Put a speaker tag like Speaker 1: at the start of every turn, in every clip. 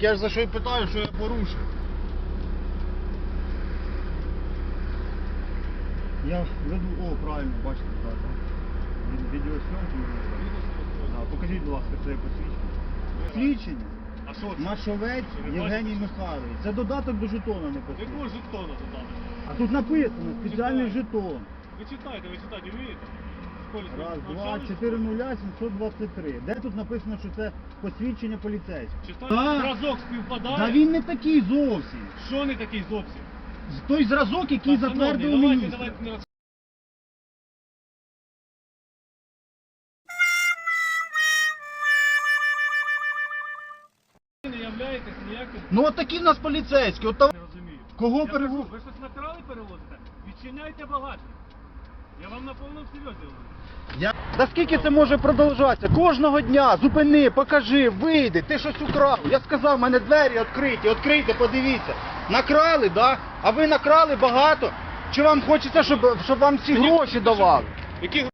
Speaker 1: Так я ж за що і питаю, що я порушив. Я веду, о, правильно, бачите, так, так. Від- Відеосйомку можна. Да, покажіть, будь ласка, це посвідчення. Свідчення.
Speaker 2: А що це?
Speaker 1: Машовець Євгеній Михайлович. Це додаток до жетона не
Speaker 2: Якого жетона туди?
Speaker 1: А тут написано спеціальний жетон.
Speaker 2: Ви читаєте, ви читати вмієте?
Speaker 1: Раз, два, чотири нуля, 723. Де тут написано, що це посвідчення поліцейського?
Speaker 2: Читаєте?
Speaker 1: Так.
Speaker 2: Зразок співпадає?
Speaker 1: Та він не такий зовсім.
Speaker 2: Що не такий зовсім?
Speaker 1: Той зразок, який
Speaker 2: шановний,
Speaker 1: затвердив
Speaker 2: давайте,
Speaker 1: міністр.
Speaker 2: давайте не роз- Ви не являєтесь ніяким...
Speaker 1: Ну от такі в нас поліцейські. От там...
Speaker 2: Не розумію.
Speaker 1: Кого
Speaker 2: Я Ви щось накрали перевозите? Відчиняйте багажник. Я вам на повному серйозі.
Speaker 1: Я... Та скільки це може продовжатися? Кожного дня зупини, покажи, вийди, ти щось украв. Я сказав, в мене двері відкриті, відкрийте, подивіться. Накрали, да? А ви накрали багато? Чи вам хочеться, щоб, щоб вам
Speaker 2: Мені-
Speaker 1: гроші давали?
Speaker 2: Які?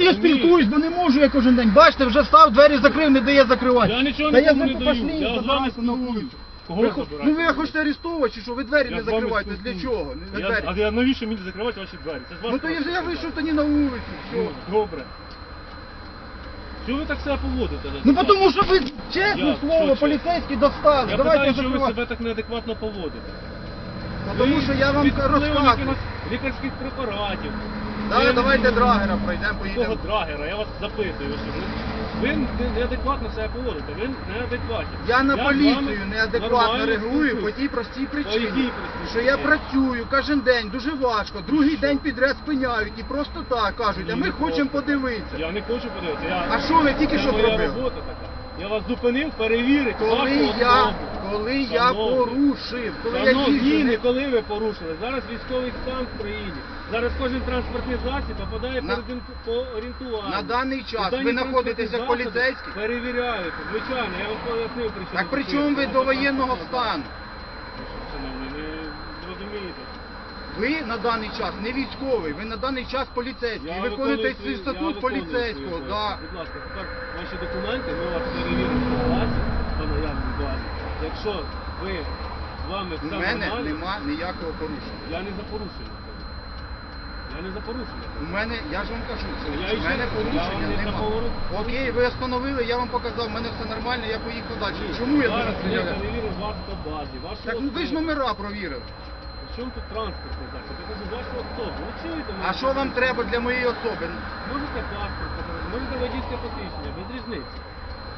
Speaker 1: Я спілкуюсь, бо не можу я кожен день. Бачите, вже встав, двері закрив, не дає закривати.
Speaker 2: Я нічого
Speaker 1: Та
Speaker 2: нікому не даю.
Speaker 1: пошли,
Speaker 2: Я з вами
Speaker 1: на вулицю.
Speaker 2: Кого
Speaker 1: Ви
Speaker 2: ви
Speaker 1: хо- Ну ви хочете арестовувати, чи що? Ви двері
Speaker 2: Я
Speaker 1: не
Speaker 2: з вами
Speaker 1: закриваєте. Для
Speaker 2: спілкуюсь.
Speaker 1: чого? Не
Speaker 2: Я,
Speaker 1: двері.
Speaker 2: а я навіщо мені закривати ваші двері? Це ж ваш
Speaker 1: Ну то я,
Speaker 2: клас.
Speaker 1: я вийшов тоді на вулицю. Все.
Speaker 2: Ну, добре. Чого ви так себе поводите?
Speaker 1: Ну тому що ви чесне
Speaker 2: Я-
Speaker 1: слово,
Speaker 2: що
Speaker 1: поліцейські достали.
Speaker 2: Я
Speaker 1: Давайте
Speaker 2: питаю, що ви
Speaker 1: закривати.
Speaker 2: себе так неадекватно поводите.
Speaker 1: Тому що я вам
Speaker 2: Під впливом
Speaker 1: розказую.
Speaker 2: якихось лікарських препаратів.
Speaker 1: Да,
Speaker 2: Ви-
Speaker 1: давайте драгера пройдемо,
Speaker 2: Якого
Speaker 1: поїдемо.
Speaker 2: драгера? Я вас запитую, що ви, ви неадекватно себе поводите, ви неадекватні.
Speaker 1: Я на поліцію неадекватно реагую по тій простій причині, що я працюю кожен день, дуже важко, другий день підряд спиняють і просто так кажуть, а ми хочемо подивитися.
Speaker 2: Я не хочу подивитися.
Speaker 1: А що ви тільки що зробили?
Speaker 2: Я вас зупинив, перевірити
Speaker 1: Коли я,
Speaker 2: особу.
Speaker 1: коли я
Speaker 2: Шановний.
Speaker 1: порушив, коли я їжджу,
Speaker 2: не
Speaker 1: не-
Speaker 2: коли ви порушили. Зараз військовий стан в країні. Зараз кожен транспортний засіб попадає
Speaker 1: На-
Speaker 2: по орієнту- по орієнтуванню.
Speaker 1: на даний час ви знаходитеся в поліцейській?
Speaker 2: Перевіряють, звичайно, я вам пояснив причину.
Speaker 1: Так при чому ви до воєнного стану?
Speaker 2: Шановний, не зрозумієте.
Speaker 1: Ви на даний час не військовий, ви на даний час поліцейський.
Speaker 2: Я
Speaker 1: виконуєте свій статут поліцейського. Да.
Speaker 2: Будь ласка, тепер ваші документи, ми вас перевіримо по базі, по наявній базі. Якщо ви з вами
Speaker 1: У мене
Speaker 2: нормально,
Speaker 1: нема ніякого порушення.
Speaker 2: я не за порушення. Я не за порушення.
Speaker 1: У мене, я ж вам кажу, що
Speaker 2: Я
Speaker 1: у мене порушення
Speaker 2: я вам не
Speaker 1: нема.
Speaker 2: заговорю.
Speaker 1: Окей, ви остановили, я вам показав, в мене все нормально, я поїхав далі. Чому я
Speaker 2: зараз
Speaker 1: зараз стріляю?
Speaker 2: перевірив вас по базі.
Speaker 1: Так ну ви ж номера провірили.
Speaker 2: Чому тут транспортний засіб? Я кажу, вашу особу. Ви чуєте мене?
Speaker 1: А що вам треба для моєї особи?
Speaker 2: Можете паспорт показати, можете водійське посвідчення, без різниці.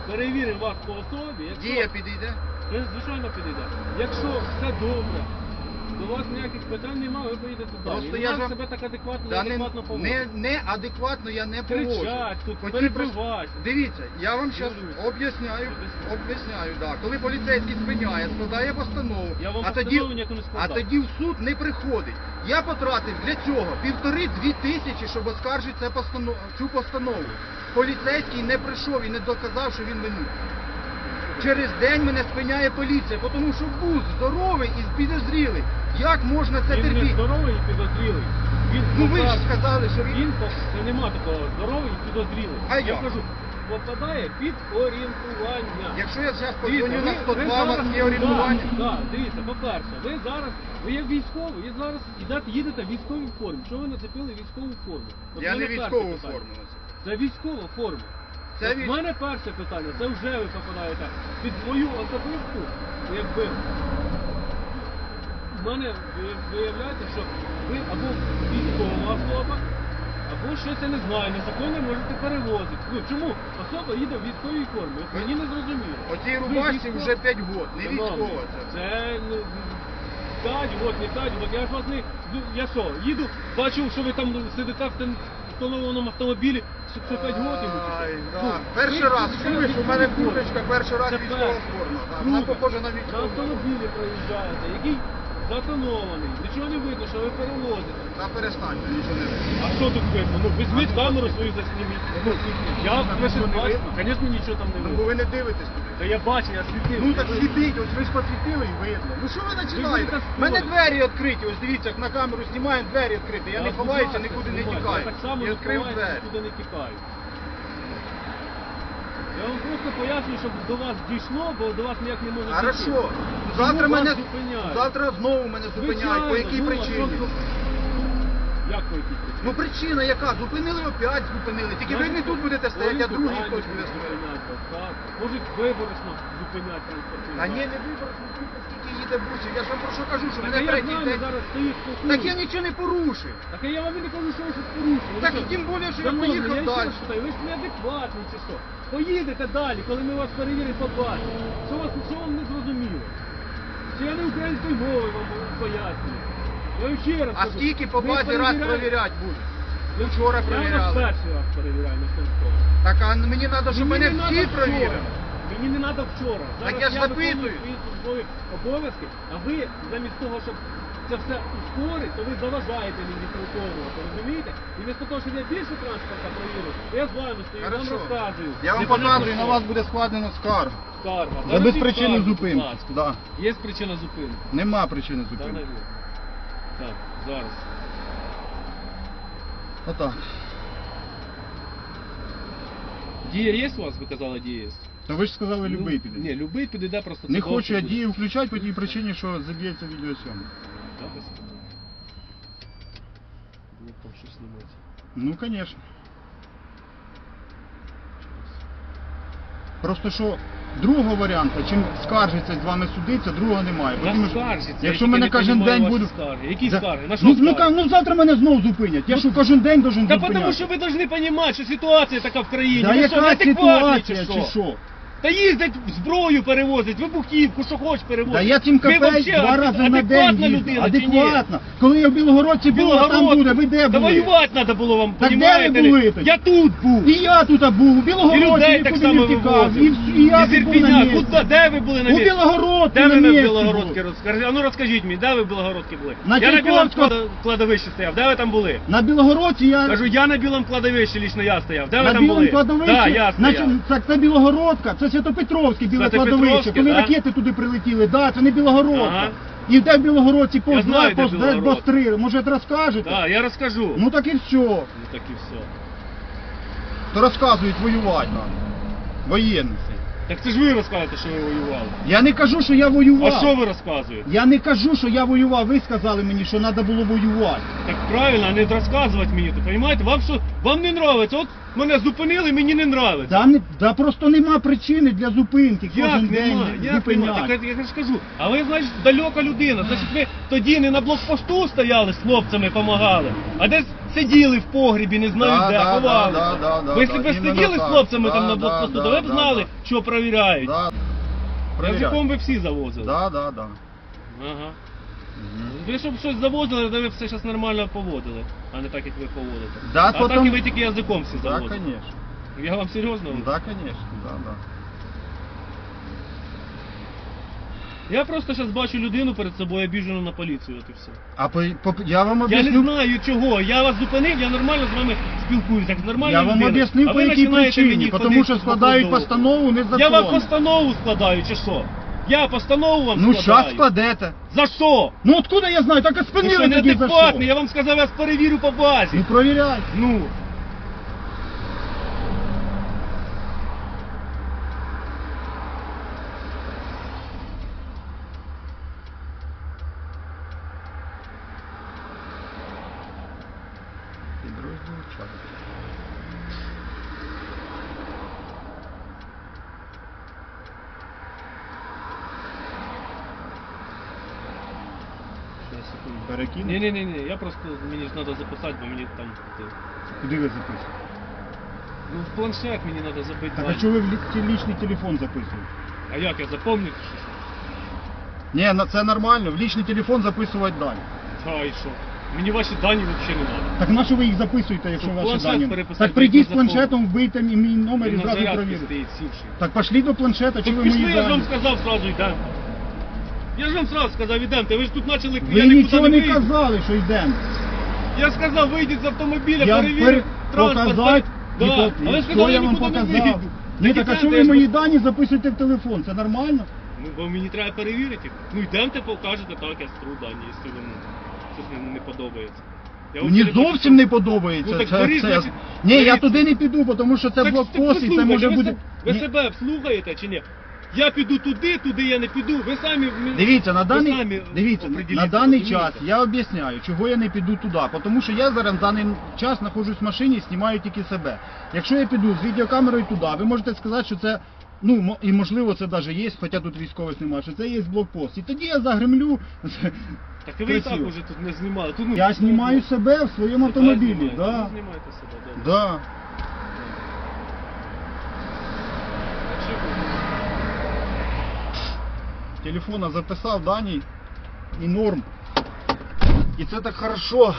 Speaker 2: Перевіримо вас по особі, якщо...
Speaker 1: Дія підійде?
Speaker 2: Ви, звичайно, підійде. Якщо все добре, до вас ніяких питань немає, ви поїдете далі.
Speaker 1: Просто я ж вам-
Speaker 2: себе так адекватно,
Speaker 1: Та не,
Speaker 2: неадекватно поводить.
Speaker 1: не, неадекватно я не поводжу.
Speaker 2: Кричать тут,
Speaker 1: По тій
Speaker 2: перебивають.
Speaker 1: Дивіться, я вам зараз об'ясняю,
Speaker 2: Об'ясняю.
Speaker 1: об'ясняю, да. Коли поліцейський спиняє, складає постанову,
Speaker 2: Я вам
Speaker 1: а тоді,
Speaker 2: постанову ніяку не
Speaker 1: а
Speaker 2: складав.
Speaker 1: тоді в суд не приходить. Я потратив для цього півтори-дві тисячі, щоб оскаржити це постанов... цю постанову. Поліцейський не прийшов і не доказав, що він винний. Через день мене спиняє поліція, тому що був здоровий і підозрілий. Як можна це
Speaker 2: Він не
Speaker 1: терпіти?
Speaker 2: здоровий і підозрілий. Він
Speaker 1: Ну ви ж сказали, що він...
Speaker 2: Це нема такого здоровий і підозрілий.
Speaker 1: А
Speaker 2: я
Speaker 1: як?
Speaker 2: кажу, попадає під орієнтування.
Speaker 1: Якщо я зараз подзвоню на 102, у вас є орієнтування.
Speaker 2: Так, дивіться, по-перше, ви зараз, ви є військовий, і зараз їдете, їдете в військовій формі. Чого ви нацепили військову форму? От
Speaker 1: Я
Speaker 2: в
Speaker 1: не
Speaker 2: мене перше
Speaker 1: військову
Speaker 2: питання.
Speaker 1: форму носив.
Speaker 2: Це військова форма.
Speaker 1: Це
Speaker 2: От
Speaker 1: військ-
Speaker 2: в мене перше питання, це вже ви попадаєте під свою особисту, якби. В мене виявляється, що ви або військова особа, або щось я не знаю, незаконно можете перевозити. Ну чому особа їде в військовій формі? От мені не зрозуміло.
Speaker 1: Оцій рубашці
Speaker 2: військова-
Speaker 1: вже 5 років, не військова це.
Speaker 2: Це ну, 5 год, не 5 год. Я ж вас не. ну, Я що, їду, бачу, що ви там сидите в встановленому автомобілі, що це 5 років.
Speaker 1: Ай, да.
Speaker 2: Ну,
Speaker 1: Перший раз, чуєш, у мене курточка, перший раз військова форма. Вона похожа на
Speaker 2: На автомобілі проїжджаєте, який затонований, нічого не видно, що ви перевозите.
Speaker 1: Та перестаньте, нічого не видно.
Speaker 2: А що тут видно? Ну, візьміть камеру свою засніміть. Ну, я ви ж
Speaker 1: нічого не видно?
Speaker 2: звісно, нічого там не
Speaker 1: Ну бо
Speaker 2: видно.
Speaker 1: ви не дивитесь туди.
Speaker 2: Та я бачу, я світив.
Speaker 1: Ну так
Speaker 2: Я-
Speaker 1: світіть, ось ви ж посвітили і видно. Ну що ви починаєте? У мене двері відкриті, ось дивіться, як на камеру знімаємо, двері відкриті. Я не ховаюся, нікуди не тікаю.
Speaker 2: Я так само не
Speaker 1: відкрив
Speaker 2: ховаюся,
Speaker 1: двері.
Speaker 2: нікуди не тікаю. Я вам просто пояснюю, щоб до вас дійшло, бо до вас ніяк не може дійти.
Speaker 1: Хорошо.
Speaker 2: Чому
Speaker 1: Завтра
Speaker 2: вас
Speaker 1: мене
Speaker 2: зупиняють?
Speaker 1: завтра знову мене зупиняють. По
Speaker 2: Звичайно,
Speaker 1: якій
Speaker 2: ну, а
Speaker 1: причині?
Speaker 2: що- Як по якій причині?
Speaker 1: Ну причина яка? Зупинили опять, зупинили. Тільки ви не тут будете стояти, а другий хтось буде стояти.
Speaker 2: Так. Можуть виборочно зупиняти транспортний
Speaker 1: Та ні,
Speaker 2: засіб.
Speaker 1: не виборочно, скільки їде бусів. Я ж вам про що кажу, що
Speaker 2: Так
Speaker 1: мене третій день.
Speaker 2: зараз стоїть спокійно.
Speaker 1: Так я нічого не порушив.
Speaker 2: Так а я вам і не кажу, що ви щось порушили.
Speaker 1: Так і тим більше, що я поїхав
Speaker 2: я ще
Speaker 1: далі.
Speaker 2: раз питаю, ви ж неадекватні чи що? Поїдете далі, коли ми вас перевіримо, побачимо. Що, вас, що вам не зрозуміло? Чи я не українською мовою вам пояснюю? Я вам ще раз
Speaker 1: А
Speaker 2: кажу,
Speaker 1: скільки по
Speaker 2: ви
Speaker 1: базі раз провіряти будуть?
Speaker 2: Ви
Speaker 1: Вчора
Speaker 2: Я вас
Speaker 1: перевіряли.
Speaker 2: перший раз перевіряю на Сумському.
Speaker 1: Так а мені треба, щоб мене
Speaker 2: не
Speaker 1: всі
Speaker 2: вчора.
Speaker 1: провірили.
Speaker 2: Мені не треба вчора. Зараз
Speaker 1: я ж
Speaker 2: виконую
Speaker 1: запитую.
Speaker 2: свої службові обов'язки, а ви замість того, щоб це все ускорити, то ви заважаєте мені це виконувати, розумієте? І вместо того, щоб я більше транспорта то я з вами стою, вам
Speaker 1: Хорошо.
Speaker 2: розказую.
Speaker 1: Я вам показую, на вас буде складено скаргу.
Speaker 2: Скарга.
Speaker 1: За
Speaker 2: Зараз
Speaker 1: безпричинну
Speaker 2: скаргу, будь
Speaker 1: зупинку.
Speaker 2: ласка.
Speaker 1: Да.
Speaker 2: Є причина зупинки.
Speaker 1: Нема причини
Speaker 2: Да,
Speaker 1: зупинки.
Speaker 2: навіть. Так, зараз.
Speaker 1: Отак.
Speaker 2: Дія є у вас, ви казали, дія є?
Speaker 1: То ви ж сказали, любий піде.
Speaker 2: Ні, любий підійде просто.
Speaker 1: Не
Speaker 2: це
Speaker 1: хочу я
Speaker 2: довше буде.
Speaker 1: дію включати по тій причині, що заб'ється відеосйомка.
Speaker 2: Ну, там.
Speaker 1: Ну, звісно. Просто що другого варіанту, чим скаржиться з вами судиться, другого немає.
Speaker 2: На
Speaker 1: Тому що
Speaker 2: скаржиться, я
Speaker 1: Якщо
Speaker 2: тільки
Speaker 1: мене
Speaker 2: не
Speaker 1: кожен
Speaker 2: понімаю
Speaker 1: день
Speaker 2: ваші
Speaker 1: буду...
Speaker 2: скарги. Які
Speaker 1: Да.
Speaker 2: скарги? На що
Speaker 1: ну, ну,
Speaker 2: скарги?
Speaker 1: ка- ну завтра мене знову зупинять. Я що кожен день должен
Speaker 2: Та
Speaker 1: зупиняти?
Speaker 2: тому що ви повинні розуміти, що ситуація така в країні.
Speaker 1: Да
Speaker 2: ви що,
Speaker 1: яка
Speaker 2: неадекватні
Speaker 1: ситуація,
Speaker 2: чи що? Та їздять виброю перевозять, вибухівку, що хоч перевозять.
Speaker 1: Да я цим
Speaker 2: вообще
Speaker 1: два рази на день їздив.
Speaker 2: людина чи ні?
Speaker 1: Адекватно. Коли я в Білогородці був, а там буде, ви де
Speaker 2: Та
Speaker 1: були?
Speaker 2: воювати треба було вам,
Speaker 1: Так де
Speaker 2: понімаєте?
Speaker 1: ви були тоді?
Speaker 2: Я тут був.
Speaker 1: І я тут був, у
Speaker 2: І
Speaker 1: Білогородці,
Speaker 2: людей
Speaker 1: нікуди
Speaker 2: так
Speaker 1: не
Speaker 2: само
Speaker 1: втікав.
Speaker 2: вивозив.
Speaker 1: І, вс- і я
Speaker 2: Із
Speaker 1: тут був на місці.
Speaker 2: Куди? Де ви були на
Speaker 1: У
Speaker 2: місці?
Speaker 1: Білогородці
Speaker 2: Де
Speaker 1: на
Speaker 2: ви на
Speaker 1: місці
Speaker 2: Білогородці
Speaker 1: був.
Speaker 2: розкажіть? А ну розкажіть мені, де ви в Білогородці були?
Speaker 1: На
Speaker 2: я на білому кладовищі стояв, де ви там були?
Speaker 1: На Білогородці я...
Speaker 2: Кажу, я на білому кладовищі лічно я стояв. Де ви
Speaker 1: на
Speaker 2: там
Speaker 1: білому
Speaker 2: були?
Speaker 1: кладовищі,
Speaker 2: Да, я стояв.
Speaker 1: значить, так це Білогородка, це Святопетровське біле кладовище, коли
Speaker 2: да?
Speaker 1: ракети туди прилетіли, да, це не Білогородка.
Speaker 2: Ага.
Speaker 1: І де в Білогородці повз
Speaker 2: знаю, де
Speaker 1: повз
Speaker 2: Білогородка.
Speaker 1: Бостри, може розкажете?
Speaker 2: Так, я розкажу.
Speaker 1: Ну так і все.
Speaker 2: Ну так і все.
Speaker 1: То розказують воювати нам.
Speaker 2: Так це ж ви розказуєте, що ви воювали.
Speaker 1: Я не кажу, що я воював.
Speaker 2: А що ви розказуєте?
Speaker 1: Я не кажу, що я воював. Ви сказали мені, що треба було воювати.
Speaker 2: Так правильно, а не розказувати мені, то розумієте? Вам що, вам не нравиться? От мене зупинили, мені не нравиться.
Speaker 1: Да, не, да просто нема причини для зупинки.
Speaker 2: Як
Speaker 1: Кожен день
Speaker 2: нема, як нема? Так я ж кажу, а ви, значить, далека людина. Значить, ви тоді не на блокпосту стояли з хлопцями, помагали, а десь сиділи в погрібі, не знаю
Speaker 1: Да,
Speaker 2: де,
Speaker 1: да,
Speaker 2: ховалися.
Speaker 1: да, да, да,
Speaker 2: ви якщо
Speaker 1: да,
Speaker 2: б ви
Speaker 1: іменно
Speaker 2: сиділи з
Speaker 1: так.
Speaker 2: хлопцями
Speaker 1: Да,
Speaker 2: там на
Speaker 1: да,
Speaker 2: блокпосту,
Speaker 1: да,
Speaker 2: то ви б
Speaker 1: да,
Speaker 2: знали,
Speaker 1: да.
Speaker 2: що перевіряють.
Speaker 1: Да.
Speaker 2: Язиком ви всі завозили.
Speaker 1: Да, да, да.
Speaker 2: Ага. Ви щоб щось завозили, то ви все зараз нормально поводили, а не так, як ви поводите.
Speaker 1: Да,
Speaker 2: а
Speaker 1: потом-
Speaker 2: так і ви тільки язиком всі
Speaker 1: Да,
Speaker 2: завозили.
Speaker 1: конечно.
Speaker 2: Я вам серйозно говорю?
Speaker 1: Да, конечно, да, да.
Speaker 2: Я просто зараз бачу людину перед собою обіжену на поліцію, от і все.
Speaker 1: А по, по, я вам
Speaker 2: Я не
Speaker 1: об'ясню.
Speaker 2: знаю чого. Я вас зупинив, я нормально з вами спілкуюся, як нормально.
Speaker 1: Я вам об'яснив, по якій причині. Тому що складають постанову.
Speaker 2: Я вам постанову складаю, чи що? Я постанову вам
Speaker 1: Ну,
Speaker 2: складаю.
Speaker 1: зараз складете.
Speaker 2: За що?
Speaker 1: Ну, откуда я знаю? Так і
Speaker 2: Ви
Speaker 1: спинили
Speaker 2: що,
Speaker 1: тоді за що?
Speaker 2: неадекватний? Я вам сказав, я вас перевірю по базі.
Speaker 1: Ну, провіряй.
Speaker 2: Ну.
Speaker 1: Підрозділ чат. Перекинь?
Speaker 2: Ні, ні, ні, ні, я просто мені ж треба записати, бо мені там. е,
Speaker 1: Куди ви записуєте?
Speaker 2: Ну, в планшет мені треба забити.
Speaker 1: Так а
Speaker 2: дані.
Speaker 1: чого ви в лі- лічний телефон записуєте?
Speaker 2: А як я запомню? чи що?
Speaker 1: Ні, на- це нормально, в лічний телефон записувати дані.
Speaker 2: Та і що? Мені ваші дані взагалі не треба.
Speaker 1: Так на що ви їх записуєте, якщо
Speaker 2: Щоб
Speaker 1: ваші
Speaker 2: планшет
Speaker 1: дані?
Speaker 2: переписати,
Speaker 1: Так прийдіть з планшетом, вбийте мій мій номер і
Speaker 2: Він на
Speaker 1: зразу
Speaker 2: зарядці
Speaker 1: перевірите.
Speaker 2: стоїть сівший.
Speaker 1: Так пошли до планшета, чи
Speaker 2: Так
Speaker 1: ви
Speaker 2: пішли,
Speaker 1: мої
Speaker 2: я ж вам
Speaker 1: дані?
Speaker 2: сказав сразу йдемо. Я ж вам сразу сказав, йдемте, ви ж тут почали,
Speaker 1: Ви
Speaker 2: я нікуди
Speaker 1: нічого не
Speaker 2: вийду.
Speaker 1: казали, що йдемо.
Speaker 2: Я сказав, вийдіть з автомобіля,
Speaker 1: Я пер...
Speaker 2: транспорт.
Speaker 1: показати, і по- і
Speaker 2: сказали,
Speaker 1: що я вам
Speaker 2: нікуди не
Speaker 1: показав.
Speaker 2: вийду.
Speaker 1: Ні,
Speaker 2: Так
Speaker 1: так а що ви мої дані записуєте в телефон? Це нормально?
Speaker 2: Ну, бо мені треба перевірити. Ну йдемте, покажете, так, я стру дані, якщо вам щось не, не подобається. Я
Speaker 1: Мені
Speaker 2: взагалі
Speaker 1: зовсім не подобається.
Speaker 2: Ну, так
Speaker 1: це,
Speaker 2: беріть,
Speaker 1: це-
Speaker 2: значить,
Speaker 1: Ні, я
Speaker 2: беріть.
Speaker 1: туди не піду, тому що це
Speaker 2: Так,
Speaker 1: блокпост і це може
Speaker 2: послухайте,
Speaker 1: бути.
Speaker 2: Ви, се- ви
Speaker 1: Ні.
Speaker 2: себе слухаєте чи ні? Я піду туди, туди я не піду. Ви самі м-
Speaker 1: Дивіться, на
Speaker 2: ви
Speaker 1: даний,
Speaker 2: самі
Speaker 1: дивіться, на
Speaker 2: определіться,
Speaker 1: даний
Speaker 2: розумієте?
Speaker 1: час я об'ясняю, чого я не піду туди. Тому що я зараз на даний час знаходжусь в машині і знімаю тільки себе. Якщо я піду з відеокамерою туди, ви можете сказати, що це. Ну, мо- і можливо це навіть є, хоча тут військових немає, що це є блокпост. І тоді я загремлю.
Speaker 2: Так ви і так
Speaker 1: красиво.
Speaker 2: уже тут не знімали. Тут, ну,
Speaker 1: Я знімаю себе в своєму автомобілі.
Speaker 2: так.
Speaker 1: Да.
Speaker 2: ви знімаєте себе, добре.
Speaker 1: Да.
Speaker 2: Так що ви?
Speaker 1: Телефона записав дані і норм. І це так хорошо.